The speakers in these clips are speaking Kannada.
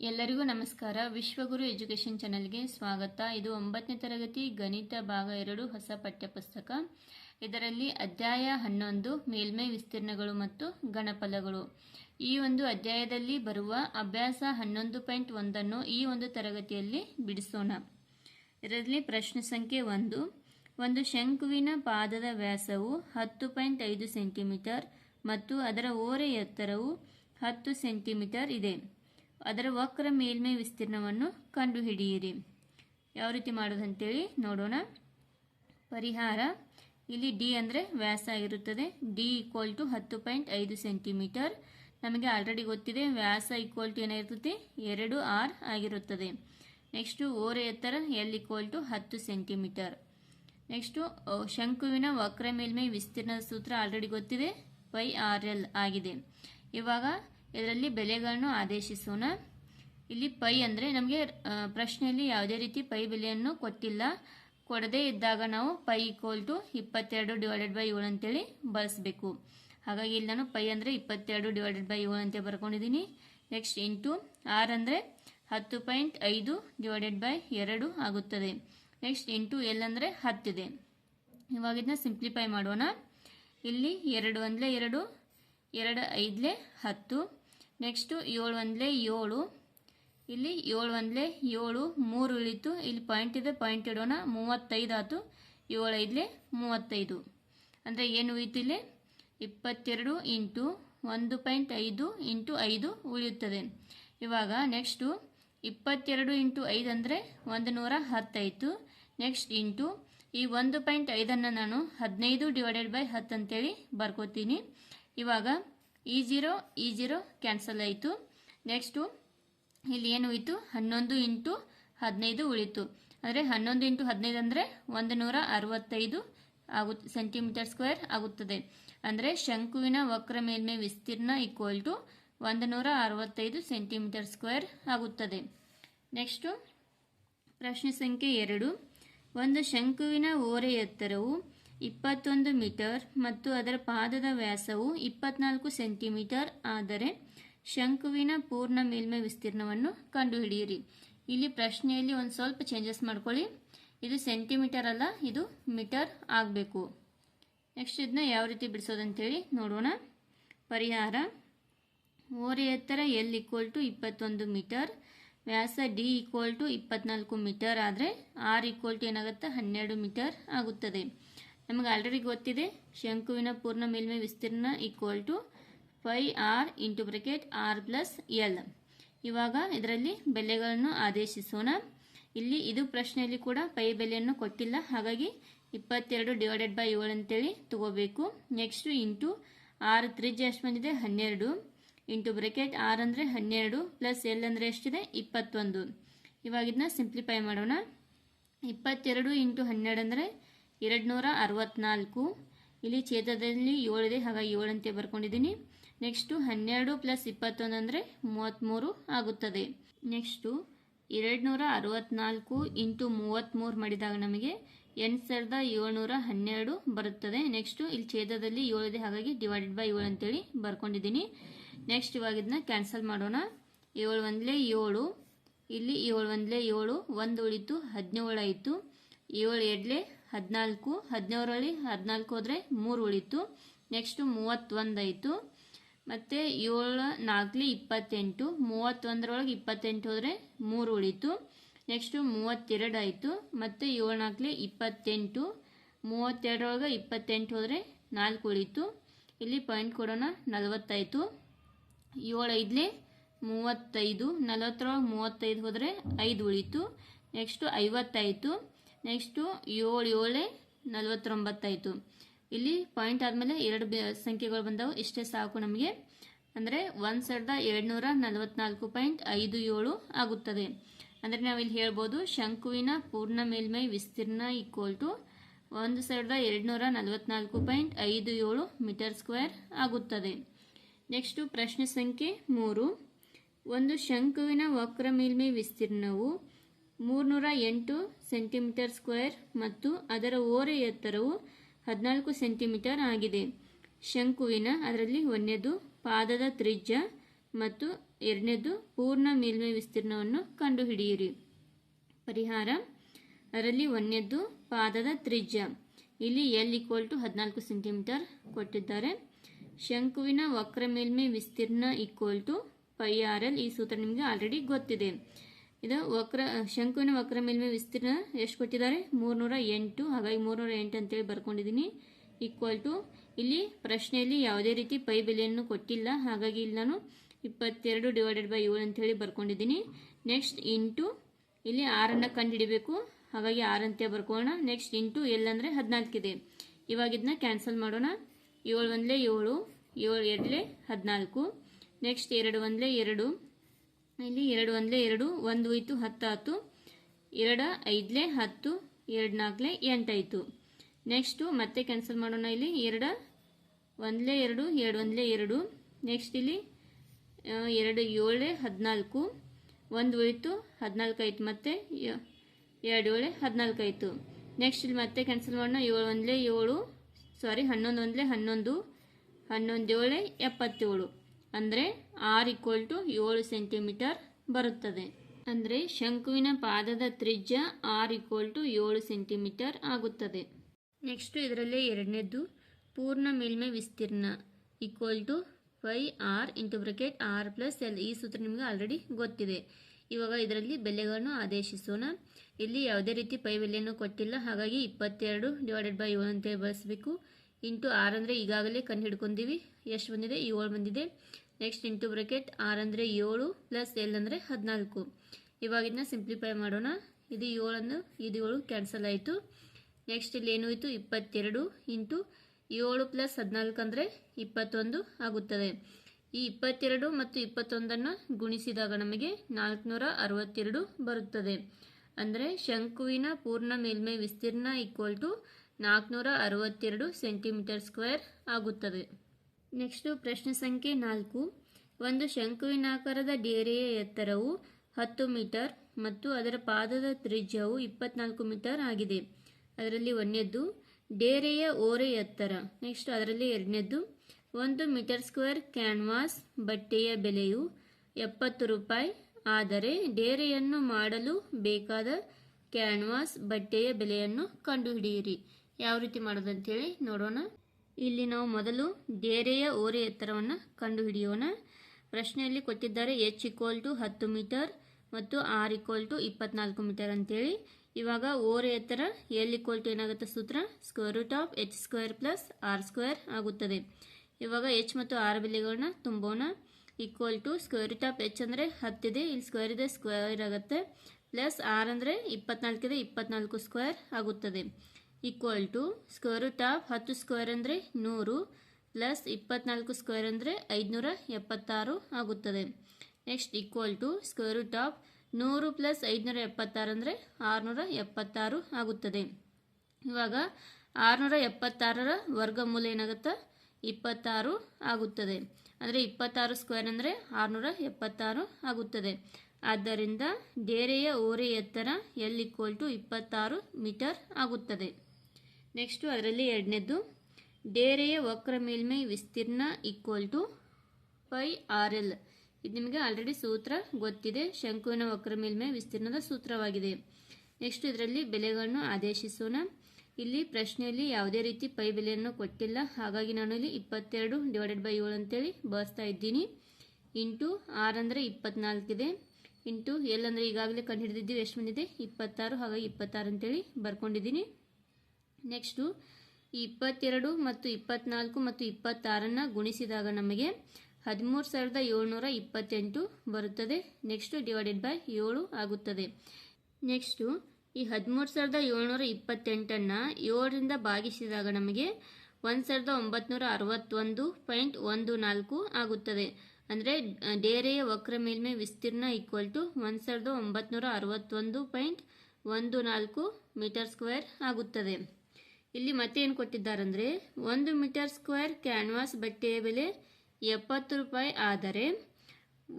ಎಲ್ಲರಿಗೂ ನಮಸ್ಕಾರ. ವಿಶ್ವಗುರು ಎಜುಕೇಷನ್ ಚಾನಲ್ಗೆ ಸ್ವಾಗತ. ಇದು ಒಂಬತ್ತನೇ ತರಗತಿ, ಗಣಿತ ಭಾಗ ಎರಡು, ಹೊಸ ಪಠ್ಯಪುಸ್ತಕ. ಇದರಲ್ಲಿ ಅಧ್ಯಾಯ ಹನ್ನೊಂದು, ಮೇಲ್ಮೈ ವಿಸ್ತೀರ್ಣಗಳು ಮತ್ತು ಗಣಫಲಗಳು ಈ ಒಂದು ಅಧ್ಯಾಯದಲ್ಲಿ ಬರುವ ಅಭ್ಯಾಸ ಹನ್ನೊಂದು ಪಾಯಿಂಟ್ ಒಂದನ್ನು ಈ ಒಂದು ತರಗತಿಯಲ್ಲಿ ಬಿಡಿಸೋಣ. ಇದರಲ್ಲಿ ಪ್ರಶ್ನೆ ಸಂಖ್ಯೆ ಒಂದು. ಒಂದು ಶಂಕುವಿನ ಪಾದದ ವ್ಯಾಸವು ಹತ್ತು ಪಾಯಿಂಟ್ ಐದು ಸೆಂಟಿಮೀಟರ್ ಮತ್ತು ಅದರ ಓರೆ ಎತ್ತರವು ಹತ್ತು ಸೆಂಟಿಮೀಟರ್ ಇದೆ. ಅದರ ವಕ್ರ ಮೇಲ್ಮೈ ವಿಸ್ತೀರ್ಣವನ್ನು ಕಂಡುಹಿಡಿಯಿರಿ. ಯಾವ ರೀತಿ ಮಾಡೋದಂತೇಳಿ ನೋಡೋಣ. ಪರಿಹಾರ, ಇಲ್ಲಿ ಡಿ ಅಂದರೆ ವ್ಯಾಸ ಆಗಿರುತ್ತದೆ. ಡಿ ಈಕ್ವಲ್ ಟು ಹತ್ತು ಪಾಯಿಂಟ್ ಐದು ಸೆಂಟಿಮೀಟರ್. ನಮಗೆ ಆಲ್ರೆಡಿ ಗೊತ್ತಿದೆ, ವ್ಯಾಸ ಈಕ್ವಲ್ ಟು ಏನಾಗಿರ್ತದೆ ಎರಡು ಆರ್ ಆಗಿರುತ್ತದೆ. ನೆಕ್ಸ್ಟು ಓರೆ ಎತ್ತರ, ಎಲ್ ಈಕ್ವಲ್ ಟು ಹತ್ತು ಸೆಂಟಿಮೀಟರ್. ನೆಕ್ಸ್ಟು ಶಂಕುವಿನ ವಕ್ರ ಮೇಲ್ಮೈ ವಿಸ್ತೀರ್ಣದ ಸೂತ್ರ ಆಲ್ರೆಡಿ ಗೊತ್ತಿದೆ. ವೈ ಆರ್ ಎಲ್ ಆಗಿದೆ. ಇವಾಗ ಇದರಲ್ಲಿ ಬೆಲೆಗಳನ್ನು ಆದೇಶಿಸೋಣ. ಇಲ್ಲಿ ಪೈ ಅಂದರೆ ನಮಗೆ ಪ್ರಶ್ನೆಯಲ್ಲಿ ಯಾವುದೇ ರೀತಿ ಪೈ ಬೆಲೆಯನ್ನು ಕೊಟ್ಟಿಲ್ಲ. ಕೊಡದೇ ಇದ್ದಾಗ ನಾವು ಪೈ ಈಕ್ವಲ್ ಟು ಇಪ್ಪತ್ತೆರಡು ಡಿವೈಡೆಡ್ ಬೈ ಏಳು ಅಂತೇಳಿ ಬಳಸಬೇಕು. ಹಾಗಾಗಿ ಇಲ್ಲಿ ನಾನು ಪೈ ಅಂದರೆ ಇಪ್ಪತ್ತೆರಡು ಡಿವೈಡೆಡ್ ಬೈ ಏಳು ಅಂತ ಬರ್ಕೊಂಡಿದ್ದೀನಿ. ನೆಕ್ಸ್ಟ್ ಇಂಟು ಆರ್ ಅಂದರೆ ಹತ್ತು ಪಾಯಿಂಟ್ ಐದು ಡಿವೈಡೆಡ್ ಬೈ ಎರಡು ಆಗುತ್ತದೆ. ನೆಕ್ಸ್ಟ್ ಇಂಟು ಎಲ್ ಅಂದರೆ ಹತ್ತಿದೆ ಇವಾಗ ಇದನ್ನ ಸಿಂಪ್ಲಿಫೈ ಮಾಡೋಣ. ಇಲ್ಲಿ ಎರಡು ಒಂದಲೇ ಎರಡು ಎರಡು ಐದಲೇ ಹತ್ತು. ನೆಕ್ಸ್ಟು ಏಳು ಒಂದಲೇ ಏಳು. ಇಲ್ಲಿ ಏಳು ಒಂದಲೇ ಏಳು, ಮೂರು ಉಳಿತು ಇಲ್ಲಿ ಪಾಯಿಂಟ್ ಇದೆ ಪಾಯಿಂಟ್ ಇಡೋಣ. ಮೂವತ್ತೈದು ಆಯಿತು. ಏಳು ಐದಲೇ ಮೂವತ್ತೈದು. ಅಂದರೆ ಏನು ಉಳಿತು ಇಲ್ಲಿ? ಇಪ್ಪತ್ತೆರಡು ಇಂಟು ಒಂದು ಪಾಯಿಂಟ್ ಐದು ಇಂಟು ಐದು ಉಳಿಯುತ್ತದೆ. ಇವಾಗ ನೆಕ್ಸ್ಟು ಇಪ್ಪತ್ತೆರಡು ಇಂಟು ಐದು ಅಂದರೆ ಒಂದು ನೂರ ಹತ್ತಾಯಿತು ನೆಕ್ಸ್ಟ್ ಇಂಟು ಈ ಒಂದು ಪಾಯಿಂಟ್ ಐದನ್ನು ನಾನು ಹದಿನೈದು ಡಿವೈಡೆಡ್ ಬೈ ಹತ್ತು ಅಂತೇಳಿ ಬರ್ಕೋತೀನಿ. ಇವಾಗ ಈ ಜೀರೋ ಈ ಜೀರೋ ಕ್ಯಾನ್ಸಲ್ ಆಯಿತು. ನೆಕ್ಸ್ಟು ಇಲ್ಲಿ ಏನು ಹೋಯಿತು? ಹನ್ನೊಂದು ಇಂಟು ಹದಿನೈದು ಉಳಿತು. ಅಂದರೆ ಹನ್ನೊಂದು ಇಂಟು ಹದಿನೈದು ಅಂದರೆ ಒಂದು ನೂರ ಅರವತ್ತೈದು ಆಗು ಸೆಂಟಿಮೀಟರ್ ಸ್ಕ್ವೇರ್ ಆಗುತ್ತದೆ. ಅಂದರೆ ಶಂಕುವಿನ ವಕ್ರ ಮೇಲ್ಮೈ ವಿಸ್ತೀರ್ಣ ಈಕ್ವಲ್ ಟು ಒಂದು ನೂರ ಅರವತ್ತೈದು ಸೆಂಟಿಮೀಟರ್ ಸ್ಕ್ವೇರ್ ಆಗುತ್ತದೆ. ನೆಕ್ಸ್ಟು ಪ್ರಶ್ನೆ ಸಂಖ್ಯೆ ಎರಡು. ಒಂದು ಶಂಕುವಿನ ಓರೆ ಎತ್ತರವು ಇಪ್ಪತ್ತೊಂದು ಮೀಟರ್ ಮತ್ತು ಅದರ ಪಾದದ ವ್ಯಾಸವು ಇಪ್ಪತ್ನಾಲ್ಕು ಸೆಂಟಿಮೀಟರ್ ಆದರೆ ಶಂಕುವಿನ ಪೂರ್ಣ ಮೇಲ್ಮೈ ವಿಸ್ತೀರ್ಣವನ್ನು ಕಂಡುಹಿಡಿಯಿರಿ. ಇಲ್ಲಿ ಪ್ರಶ್ನೆಯಲ್ಲಿ ಒಂದು ಸ್ವಲ್ಪ ಚೇಂಜಸ್ ಮಾಡ್ಕೊಳ್ಳಿ. ಇದು ಸೆಂಟಿಮೀಟರ್ ಅಲ್ಲ, ಇದು ಮೀಟರ್ ಆಗಬೇಕು. ನೆಕ್ಸ್ಟ್ ಇದನ್ನ ಯಾವ ರೀತಿ ಬಿಡಿಸೋದಂತೇಳಿ ನೋಡೋಣ. ಪರಿಹಾರ. ಓರೆ ಎತ್ತರ ಎಲ್ ಈಕ್ವಲ್ ಟು ಇಪ್ಪತ್ತೊಂದು ಮೀಟರ್, ವ್ಯಾಸ ಡಿ ಈಕ್ವಲ್ ಟು ಇಪ್ಪತ್ನಾಲ್ಕು ಮೀಟರ್ ಆದರೆ ಆರ್ ಈಕ್ವಲ್ ಟು ಏನಾಗುತ್ತೆ? ಹನ್ನೆರಡು ಮೀಟರ್ ಆಗುತ್ತದೆ. ನಮಗೆ ಆಲ್ರೆಡಿ ಗೊತ್ತಿದೆ. ಶಂಕುವಿನ ಪೂರ್ಣ ಮೇಲ್ಮೈ ವಿಸ್ತೀರ್ಣ equal to pi R into bracket R plus L ಇವಾಗ ಇದರಲ್ಲಿ ಬೆಲೆಗಳನ್ನು ಆದೇಶಿಸೋಣ. ಇಲ್ಲಿ ಇದು ಪ್ರಶ್ನೆಯಲ್ಲಿ ಕೂಡ ಪೈ ಬೆಲೆಯನ್ನು ಕೊಟ್ಟಿಲ್ಲ. ಹಾಗಾಗಿ ಇಪ್ಪತ್ತೆರಡು ಡಿವೈಡೆಡ್ ಬೈ ಏಳು ಅಂತೇಳಿ ತಗೋಬೇಕು. ನೆಕ್ಸ್ಟ್ ಇಂಟು ಆರ್ ತ್ರಿಜ್ಯ ಎಷ್ಟು ಬಂದಿದೆ? ಹನ್ನೆರಡು. ಇಂಟು ಬ್ರೆಕೆಟ್ ಆರ್ ಅಂದರೆ ಹನ್ನೆರಡು ಪ್ಲಸ್ ಎಲ್ ಅಂದರೆ ಎಷ್ಟಿದೆ? ಇಪ್ಪತ್ತೊಂದು. ಇವಾಗ ಇದನ್ನ ಸಿಂಪ್ಲಿಫೈ ಮಾಡೋಣ. ಇಪ್ಪತ್ತೆರಡು ಇಂಟು ಹನ್ನೆರಡು ಅಂದರೆ ಎರಡು ನೂರ ಅರವತ್ನಾಲ್ಕು ಇಲ್ಲಿ ಛೇದದಲ್ಲಿ ಏಳಿದೆ, ಹಾಗಾಗಿ ಏಳಂತೆ ಬರ್ಕೊಂಡಿದ್ದೀನಿ. ನೆಕ್ಸ್ಟು ಹನ್ನೆರಡು ಪ್ಲಸ್ ಇಪ್ಪತ್ತೊಂದು ಅಂದರೆ ಮೂವತ್ತ್ಮೂರು ಆಗುತ್ತದೆ. ನೆಕ್ಸ್ಟು ಎರಡುನೂರ ಅರವತ್ನಾಲ್ಕು ಇಂಟು ಮೂವತ್ತ್ಮೂರು ಮಾಡಿದಾಗ ನಮಗೆ ಎಂಟು ಸಾವಿರದ ಏಳ್ನೂರ ಹನ್ನೆರಡು ಬರುತ್ತದೆ. ನೆಕ್ಸ್ಟು ಇಲ್ಲಿ ಛೇದದಲ್ಲಿ ಏಳಿದೆ, ಹಾಗಾಗಿ ಡಿವೈಡೆಡ್ ಬೈ ಏಳು ಅಂತೇಳಿ ಬರ್ಕೊಂಡಿದ್ದೀನಿ. ನೆಕ್ಸ್ಟ್ ಇವಾಗ ಇದನ್ನ ಕ್ಯಾನ್ಸಲ್ ಮಾಡೋಣ. ಏಳು ಒಂದಲೇ ಏಳು, ಇಲ್ಲಿ ಏಳು ಒಂದಲೇ ಏಳು, ಒಂದು ಉಳಿತು ಹದಿನೇಳು ಆಯಿತು. ಏಳು ಎರಡಲೇ ಹದಿನಾಲ್ಕು ಹದಿನೇಳರಲ್ಲಿ ಹದಿನಾಲ್ಕು ಹೋದರೆ ಮೂರು ಉಳಿತು. ನೆಕ್ಸ್ಟು ಮೂವತ್ತೊಂದು ಆಯಿತು. ಮತ್ತು ಏಳು ನಾಲ್ಕಲಿ ಇಪ್ಪತ್ತೆಂಟು, ಮೂವತ್ತೊಂದರೊಳಗೆ ಇಪ್ಪತ್ತೆಂಟು ಹೋದರೆ ಮೂರು ಉಳಿತು. ನೆಕ್ಸ್ಟು ಮೂವತ್ತೆರಡು ಆಯಿತು. ಮತ್ತು ಏಳು ನಾಲ್ಕಲಿ ಇಪ್ಪತ್ತೆಂಟು, ಮೂವತ್ತೆರಡರೊಳಗೆ ಇಪ್ಪತ್ತೆಂಟು ಹೋದರೆ ನಾಲ್ಕು ಉಳಿತು. ಇಲ್ಲಿ ಪಾಯಿಂಟ್ ಕೊಡೋಣ ನಲವತ್ತಾಯಿತು ಏಳು ಐದಲೇ ಮೂವತ್ತೈದು, ನಲವತ್ತರೊಳಗೆ ಮೂವತ್ತೈದು ಹೋದರೆ ಐದು ಉಳಿತು. ನೆಕ್ಸ್ಟು ಐವತ್ತಾಯಿತು ನೆಕ್ಸ್ಟು ಏಳು, ಏಳೇ ನಲವತ್ತೊಂಬತ್ತಾಯಿತು ಇಲ್ಲಿ ಪಾಯಿಂಟ್ ಆದಮೇಲೆ ಎರಡು ಸಂಖ್ಯೆಗಳು ಬಂದವು. ಇಷ್ಟೇ ಸಾಕು ನಮಗೆ. ಅಂದರೆ ಒಂದು ಸಾವಿರದ ಏಳ್ನೂರ ನಲವತ್ನಾಲ್ಕು ಪಾಯಿಂಟ್ ಐದು ಏಳು ಆಗುತ್ತದೆ. ಅಂದರೆ ನಾವಿಲ್ಲಿ ಹೇಳ್ಬೋದು, ಶಂಕುವಿನ ಪೂರ್ಣ ಮೇಲ್ಮೈ ವಿಸ್ತೀರ್ಣ ಈಕ್ವಲ್ ಟು ಒಂದು ಸಾವಿರದ ಎರಡುನೂರ ನಲವತ್ನಾಲ್ಕು ಪಾಯಿಂಟ್ ಐದು ಏಳು ಮೀಟರ್ ಸ್ಕ್ವೇರ್ ಆಗುತ್ತದೆ. ನೆಕ್ಸ್ಟು ಪ್ರಶ್ನೆ ಸಂಖ್ಯೆ ಮೂರು. ಒಂದು ಶಂಕುವಿನ ವಕ್ರ ಮೇಲ್ಮೈ ವಿಸ್ತೀರ್ಣವು ಮೂರ್ನೂರ ಎಂಟು ಸೆಂಟಿಮೀಟರ್ ಸ್ಕ್ವೇರ್ ಮತ್ತು ಅದರ ಓರೆ ಎತ್ತರವು ಹದಿನಾಲ್ಕು ಸೆಂಟಿಮೀಟರ್ ಆಗಿದೆ. ಶಂಕುವಿನ ಅದರಲ್ಲಿ ಒಂದನೇದು ಪಾದದ ತ್ರಿಜ್ಯ ಮತ್ತು ಎರಡನೇದು ಪೂರ್ಣ ಮೇಲ್ಮೈ ವಿಸ್ತೀರ್ಣವನ್ನು ಕಂಡುಹಿಡಿಯಿರಿ. ಪರಿಹಾರ, ಅದರಲ್ಲಿ ಒಂದನೇದು ಪಾದದ ತ್ರಿಜ್ಯ. ಇಲ್ಲಿ ಎಲ್ ಈಕ್ವಲ್ ಟು ಹದಿನಾಲ್ಕು ಸೆಂಟಿಮೀಟರ್ ಕೊಟ್ಟಿದ್ದಾರೆ. ಶಂಕುವಿನ ವಕ್ರ ಮೇಲ್ಮೈ ವಿಸ್ತೀರ್ಣ equal to pi R L ಈ ಸೂತ್ರ ನಿಮಗೆ ಆಲ್ರೆಡಿ ಗೊತ್ತಿದೆ. ಇದು ವಕ್ರ, ಶಂಕುವಿನ ವಕ್ರ ಮೇಲ್ಮೆ ವಿಸ್ತೀರ್ಣ ಎಷ್ಟು ಕೊಟ್ಟಿದ್ದಾರೆ? ಮೂರ್ನೂರ ಎಂಟು. ಹಾಗಾಗಿ ಮೂರ್ನೂರ ಎಂಟು ಅಂತೇಳಿ ಬರ್ಕೊಂಡಿದ್ದೀನಿ. ಈಕ್ವಲ್ ಟು ಇಲ್ಲಿ ಪ್ರಶ್ನೆಯಲ್ಲಿ ಯಾವುದೇ ರೀತಿ ಪೈ ಬೆಲೆಯನ್ನು ಕೊಟ್ಟಿಲ್ಲ. ಹಾಗಾಗಿ ಇಲ್ಲಿ ನಾನು ಇಪ್ಪತ್ತೆರಡು ಡಿವೈಡೆಡ್ ಬೈ ಏಳು ಅಂತೇಳಿ ಬರ್ಕೊಂಡಿದ್ದೀನಿ. ನೆಕ್ಸ್ಟ್ ಇಂಟು ಇಲ್ಲಿ ಆರನ್ನು ಕಂಡುಹಿಡಿಬೇಕು. ಹಾಗಾಗಿ ಆರು ಅಂತ ಬರ್ಕೊಳ್ಳೋಣ. ನೆಕ್ಸ್ಟ್ ಇಂಟು ಎಲ್ ಅಂದರೆ ಹದಿನಾಲ್ಕಿದೆ ಇವಾಗ ಇದನ್ನ ಕ್ಯಾನ್ಸಲ್ ಮಾಡೋಣ. ಏಳು ಒಂದಲೇ ಏಳು ಏಳು ಎರಡಲೇ ಹದಿನಾಲ್ಕು. ನೆಕ್ಸ್ಟ್ ಎರಡು ಒಂದಲೇ ಎರಡು. ಇಲ್ಲಿ ಎರಡು ಒಂದ್ಲೆ ಎರಡು, ಒಂದು ಹೋಯ್ತು ಹತ್ತು ಆಯ್ತು ಎರಡು ಐದ್ಲೆ ಹತ್ತು, ಎರಡು ನಾಲ್ಕಲೆ ಎಂಟಾಯಿತು. ನೆಕ್ಸ್ಟು ಮತ್ತೆ ಕ್ಯಾನ್ಸಲ್ ಮಾಡೋಣ ಇಲ್ಲಿ. ಎರಡು ಒಂದ್ಲೆ ಎರಡು ಎರಡು ಒಂದ್ಲೆ ಎರಡು. ನೆಕ್ಸ್ಟ್ ಇಲ್ಲಿ ಎರಡು ಏಳೆ ಹದಿನಾಲ್ಕು, ಒಂದು ಹೋಯ್ತು ಹದಿನಾಲ್ಕು ಆಯ್ತು ಮತ್ತೆ ಎರಡು ಏಳೆ ಹದಿನಾಲ್ಕು ಆಯಿತು ನೆಕ್ಸ್ಟ್ ಇಲ್ಲಿ ಮತ್ತೆ ಕ್ಯಾನ್ಸಲ್ ಮಾಡೋಣ. ಏಳು ಒಂದಲೇ ಏಳು ಸಾರಿ ಹನ್ನೊಂದು ಒಂದಲೇ ಹನ್ನೊಂದು ಹನ್ನೊಂದು ಏಳೆ ಎಪ್ಪತ್ತೇಳು. ಅಂದರೆ ಆರ್ ಈಕ್ವಲ್ ಟು ಏಳು ಸೆಂಟಿಮೀಟರ್ ಬರುತ್ತದೆ. ಅಂದರೆ ಶಂಕುವಿನ ಪಾದದ ತ್ರಿಜ್ಯ ಆರ್ ಈಕ್ವಲ್ ಟು ಏಳು ಸೆಂಟಿಮೀಟರ್ ಆಗುತ್ತದೆ. ನೆಕ್ಸ್ಟು ಇದರಲ್ಲೇ ಎರಡನೇದ್ದು ಪೂರ್ಣ ಮೇಲ್ಮೈ ವಿಸ್ತೀರ್ಣ equal to pi R into bracket R plus L ಈ ಸೂತ್ರ ನಿಮಗೆ ಆಲ್ರೆಡಿ ಗೊತ್ತಿದೆ. ಇವಾಗ ಇದರಲ್ಲಿ ಬೆಲೆಗಳನ್ನು ಆದೇಶಿಸೋಣ. ಇಲ್ಲಿ ಯಾವುದೇ ರೀತಿ ಪೈ ಬೆಲೆಯನ್ನು ಕೊಟ್ಟಿಲ್ಲ. ಹಾಗಾಗಿ ಇಪ್ಪತ್ತೆರಡು ಡಿವೈಡೆಡ್ ಬೈ ಏಳು ಬಳಸಬೇಕು ಇಂಟು ಆರ್ ಅಂದರೆ ಈಗಾಗಲೇ ಕಣ್ಣು ಹಿಡ್ಕೊಂಡಿವಿ. ಎಷ್ಟು ಬಂದಿದೆ, ಏಳು ಬಂದಿದೆ. ನೆಕ್ಸ್ಟ್ ಇಂಟು ಬ್ರಕೆಟ್, ಆರ್ ಅಂದರೆ ಏಳು ಪ್ಲಸ್ ಎಲ್ ಅಂದರೆ ಹದಿನಾಲ್ಕು. ಇವಾಗ ಇದನ್ನ ಸಿಂಪ್ಲಿಫೈ ಮಾಡೋಣ. ಇದು ಏಳನ್ನು, ಇದು ಏಳು ಕ್ಯಾನ್ಸಲ್ ಆಯಿತು. ನೆಕ್ಸ್ಟ್ ಇಲ್ಲಿ ಏನು ಹೋಯಿತು? ಇಪ್ಪತ್ತೆರಡು ಇಂಟು ಏಳು ಪ್ಲಸ್ ಹದಿನಾಲ್ಕು ಅಂದರೆ ಇಪ್ಪತ್ತೊಂದು ಆಗುತ್ತದೆ. ಈ ಇಪ್ಪತ್ತೆರಡು ಮತ್ತು ಇಪ್ಪತ್ತೊಂದನ್ನು ಗುಣಿಸಿದಾಗ ನಮಗೆ ನಾಲ್ಕುನೂರ ಅರವತ್ತೆರಡು ಬರುತ್ತದೆ. ಅಂದರೆ ಶಂಕುವಿನ ಪೂರ್ಣ ಮೇಲ್ಮೈ ವಿಸ್ತೀರ್ಣ ಈಕ್ವಲ್ ಟು ನಾಲ್ಕುನೂರ ಅರವತ್ತೆರಡು ಸೆಂಟಿಮೀಟರ್ ಸ್ಕ್ವೇರ್ ಆಗುತ್ತದೆ. ನೆಕ್ಸ್ಟು ಪ್ರಶ್ನೆ ಸಂಖ್ಯೆ ನಾಲ್ಕು. ಒಂದು ಶಂಕುವಿನಾಕಾರದ ಡೇರೆಯ ಎತ್ತರವು ಹತ್ತು ಮೀಟರ್ ಮತ್ತು ಅದರ ಪಾದದ ತ್ರಿಜ್ಯವು ಇಪ್ಪತ್ನಾಲ್ಕು ಮೀಟರ್ ಆಗಿದೆ. ಅದರಲ್ಲಿ ಒಂದನೇದ್ದು, ಡೇರೆಯ ಓರೆ ಎತ್ತರ. ನೆಕ್ಸ್ಟ್ ಅದರಲ್ಲಿ ಎರಡನೇದ್ದು, ಒಂದು ಮೀಟರ್ ಸ್ಕ್ವೇರ್ ಕ್ಯಾನ್ವಾಸ್ ಬಟ್ಟೆಯ ಬೆಲೆಯು ಎಪ್ಪತ್ತು ರೂಪಾಯಿ. ಆದರೆ ಡೇರೆಯನ್ನು ಮಾಡಲು ಬೇಕಾದ ಕ್ಯಾನ್ವಾಸ್ ಬಟ್ಟೆಯ ಬೆಲೆಯನ್ನು ಕಂಡುಹಿಡಿಯಿರಿ. ಯಾವ ರೀತಿ ಮಾಡೋದು ಅಂತೇಳಿ ನೋಡೋಣ. ಇಲ್ಲಿ ನಾವು ಮೊದಲು ಡೇರೆಯ ಓರೆ ಎತ್ತರವನ್ನು ಕಂಡುಹಿಡಿಯೋಣ. ಪ್ರಶ್ನೆಯಲ್ಲಿ ಕೊಟ್ಟಿದ್ದಾರೆ ಎಚ್ ಇಕ್ವಲ್ ಟು ಹತ್ತು ಮೀಟರ್ ಮತ್ತು ಆರ್ ಇಕ್ವಲ್ ಟು ಇಪ್ಪತ್ನಾಲ್ಕು ಮೀಟರ್ ಅಂತೇಳಿ. ಇವಾಗ ಓರೆ ಎತ್ತರ ಎಲ್ ಇಕ್ವಲ್ ಟು ಏನಾಗುತ್ತೆ ಸೂತ್ರ? Square root of H square plus R square ಆಗುತ್ತದೆ. ಇವಾಗ ಎಚ್ ಮತ್ತು ಆರ್ ಬೆಲೆಗಳನ್ನ ತುಂಬೋಣ. Equal to square root of H ಅಂದರೆ ಹತ್ತಿದೆ ಇಲ್ಲಿ ಸ್ಕ್ವೇರ್ ಇದೆ, ಸ್ಕ್ವೇರ್ ಆಗುತ್ತೆ. ಪ್ಲಸ್ ಆರ್ ಅಂದರೆ ಇಪ್ಪತ್ನಾಲ್ಕಿದೆ ಇಪ್ಪತ್ನಾಲ್ಕು ಸ್ಕ್ವೇರ್ ಆಗುತ್ತದೆ. Equal to square root of ಹತ್ತು ಸ್ಕ್ವೇರ್ ಅಂದರೆ ನೂರು ಪ್ಲಸ್ ಇಪ್ಪತ್ನಾಲ್ಕು ಸ್ಕ್ವೇರ್ ಅಂದರೆ ಐದುನೂರ ಎಪ್ಪತ್ತಾರು ಆಗುತ್ತದೆ. Next equal to square root of ನೂರು ಪ್ಲಸ್ ಐದುನೂರ ಎಪ್ಪತ್ತಾರು ಅಂದರೆ ಆರುನೂರ ಎಪ್ಪತ್ತಾರು ಆಗುತ್ತದೆ. ಇವಾಗ ಆರುನೂರ ಎಪ್ಪತ್ತಾರರ ವರ್ಗಮೂಲ ಏನಾಗುತ್ತಾ? ಇಪ್ಪತ್ತಾರು ಆಗುತ್ತದೆ. ಅಂದರೆ ಇಪ್ಪತ್ತಾರು ಸ್ಕ್ವೇರ್ ಅಂದರೆ ಆರುನೂರ ಎಪ್ಪತ್ತಾರು ಆಗುತ್ತದೆ. ಆದ್ದರಿಂದ ಡೇರೆಯ ಓರೆ ಎತ್ತರ ಎಲ್ ಈಕ್ವಲ್ ಟು ಇಪ್ಪತ್ತಾರು ಮೀಟರ್ ಆಗುತ್ತದೆ. ನೆಕ್ಸ್ಟು ಅದರಲ್ಲಿ ಎರಡನೇದು, ಡೇರೆಯ ವಕ್ರ ಮೇಲ್ಮೈ ವಿಸ್ತೀರ್ಣ equal to pi R L ಇದು ನಿಮಗೆ ಆಲ್ರೆಡಿ ಸೂತ್ರ ಗೊತ್ತಿದೆ, ಶಂಕುವಿನ ವಕ್ರ ಮೇಲ್ಮೈ ವಿಸ್ತೀರ್ಣದ ಸೂತ್ರವಾಗಿದೆ. ನೆಕ್ಸ್ಟ್ ಇದರಲ್ಲಿ ಬೆಲೆಗಳನ್ನು ಆದೇಶಿಸೋಣ. ಇಲ್ಲಿ ಪ್ರಶ್ನೆಯಲ್ಲಿ ಯಾವುದೇ ರೀತಿ ಪೈ ಬೆಲೆಯನ್ನು ಕೊಟ್ಟಿಲ್ಲ. ಹಾಗಾಗಿ ನಾನು ಇಲ್ಲಿ ಇಪ್ಪತ್ತೆರಡು ಡಿವೈಡೆಡ್ ಬೈ ಏಳು ಅಂತೇಳಿ ಬಳಸ್ತಾ ಇದ್ದೀನಿ. ಇಂಟು ಆರ್ ಅಂದರೆ ಇಪ್ಪತ್ನಾಲ್ಕಿದೆ ಇಂಟು ಎಲ್ ಅಂದರೆ ಈಗಾಗಲೇ ಕಂಡು ಹಿಡಿದಿದ್ದೀವಿ, ಎಷ್ಟು ಬಂದಿದೆ? ಇಪ್ಪತ್ತಾರು, ಹಾಗಾಗಿ ಇಪ್ಪತ್ತಾರು ಅಂತೇಳಿ ಬರ್ಕೊಂಡಿದ್ದೀನಿ. ನೆಕ್ಸ್ಟು ಈ ಇಪ್ಪತ್ತೆರಡು ಮತ್ತು ಇಪ್ಪತ್ನಾಲ್ಕು ಮತ್ತು ಇಪ್ಪತ್ತಾರನ್ನು ಗುಣಿಸಿದಾಗ ನಮಗೆ ಹದಿಮೂರು ಸಾವಿರದ ಏಳ್ನೂರ ಇಪ್ಪತ್ತೆಂಟು ಬರುತ್ತದೆ. ನೆಕ್ಸ್ಟು ಡಿವೈಡೆಡ್ ಬೈ ಏಳು ಆಗುತ್ತದೆ. ನೆಕ್ಸ್ಟು ಈ ಹದಿಮೂರು ಸಾವಿರದ ಏಳ್ನೂರ ಇಪ್ಪತ್ತೆಂಟನ್ನು ಏಳರಿಂದ ಭಾಗಿಸಿದಾಗ ನಮಗೆ ಒಂದು ಸಾವಿರದ ಒಂಬತ್ನೂರ ಅರವತ್ತೊಂದು ಪಾಯಿಂಟ್ ಒಂದು ನಾಲ್ಕು ಆಗುತ್ತದೆ. ಅಂದರೆ ಡೇರೆಯ ವಕ್ರ ಮೇಲ್ಮೈ ವಿಸ್ತೀರ್ಣ ಈಕ್ವಲ್ ಟು ಒಂದು ಸಾವಿರದ ಒಂಬತ್ನೂರ ಅರವತ್ತೊಂದು ಪಾಯಿಂಟ್ ಒಂದು ನಾಲ್ಕು ಮೀಟರ್ ಸ್ಕ್ವೇರ್ ಆಗುತ್ತದೆ. ಇಲ್ಲಿ ಮತ್ತೆ ಏನು ಕೊಟ್ಟಿದ್ದಾರಂದರೆ ಒಂದು ಮೀಟರ್ ಸ್ಕ್ವೇರ್ ಕ್ಯಾನ್ವಾಸ್ ಬಟ್ಟೆಯ ಬೆಲೆ ಎಪ್ಪತ್ತು ರೂಪಾಯಿ ಆದರೆ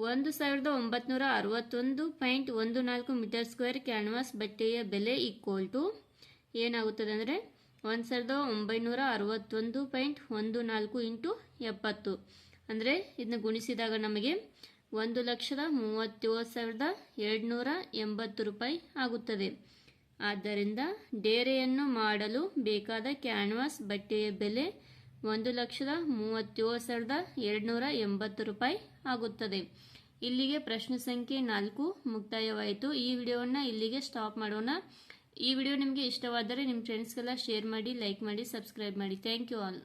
ಒಂದು ಸಾವಿರದ ಒಂಬತ್ನೂರ ಅರವತ್ತೊಂದು ಪಾಯಿಂಟ್ ಒಂದು ನಾಲ್ಕು ಮೀಟರ್ ಸ್ಕ್ವೇರ್ ಕ್ಯಾನ್ವಾಸ್ ಬಟ್ಟೆಯ ಬೆಲೆ ಈಕ್ವಲ್ ಟು ಏನಾಗುತ್ತದೆ ಅಂದರೆ ಒಂದು ಸಾವಿರದ ಒಂಬೈನೂರ ಅರವತ್ತೊಂದು ಪಾಯಿಂಟ್ ಒಂದು ನಾಲ್ಕು ಇಂಟು ಎಪ್ಪತ್ತು. ಅಂದರೆ ಇದನ್ನ ಗುಣಿಸಿದಾಗ ನಮಗೆ ಒಂದು ಲಕ್ಷದ ಮೂವತ್ತೇಳು ಸಾವಿರದ ಎರಡುನೂರ ಎಂಬತ್ತು ರೂಪಾಯಿ ಆಗುತ್ತದೆ. ಆದ್ದರಿಂದ ಡೇರೆಯನ್ನು ಮಾಡಲು ಬೇಕಾದ ಕ್ಯಾನ್ವಾಸ್ ಬಟ್ಟೆಯ ಬೆಲೆ ಒಂದು ಲಕ್ಷದ ಮೂವತ್ತೇಳು ಸಾವಿರದ ಎರಡುನೂರ ಎಂಬತ್ತು ರೂಪಾಯಿ ಆಗುತ್ತದೆ. ಇಲ್ಲಿಗೆ ಪ್ರಶ್ನೆ ಸಂಖ್ಯೆ ನಾಲ್ಕು ಮುಕ್ತಾಯವಾಯಿತು. ಈ ವಿಡಿಯೋವನ್ನು ಇಲ್ಲಿಗೆ ಸ್ಟಾಪ್ ಮಾಡೋಣ. ಈ ವಿಡಿಯೋ ನಿಮಗೆ ಇಷ್ಟವಾದರೆ ನಿಮ್ಮ ಫ್ರೆಂಡ್ಸ್ಗೆಲ್ಲ ಶೇರ್ ಮಾಡಿ ಲೈಕ್ ಮಾಡಿ ಸಬ್ಸ್ಕ್ರೈಬ್ ಮಾಡಿ. Thank you all